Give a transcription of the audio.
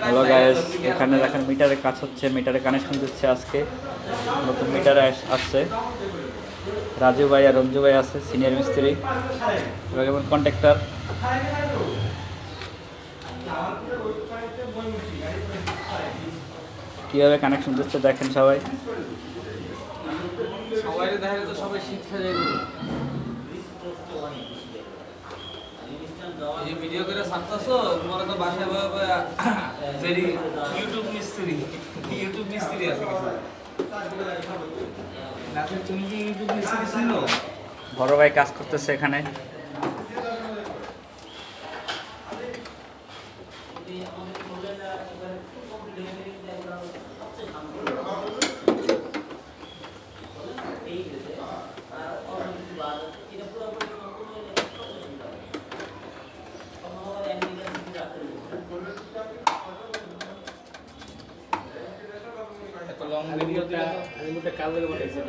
Hello guys এখানে দেখেন মিটারের কাজ হচ্ছে, মিটারে কানেকশন দিচ্ছে আজকে। নতুন মিটারে আস- আসছে। রাজু ভাই আর রঞ্জু ভাই আছে সিনিয়র মিস্ত্রি। যেমন কন্ট্রাক্টর কীভাবে কানেকশন দিচ্ছে দেখেন সবাই। সবাই দেখা সবাই শিক্ষা যাবে এই ভিডিও করে ছাড়তেছো, তোমার তো বাসায় ভেরি ইউটিউব মিস্ত্রি। ইউটিউব মিস্ত্রি আছে। তুমি কি ইউটিউব মিস্ত্রি ছিল? বড় ভাই কাজ করতেছে এখানে। লং ভিডিওটা আমি কাল লেগে বলেছে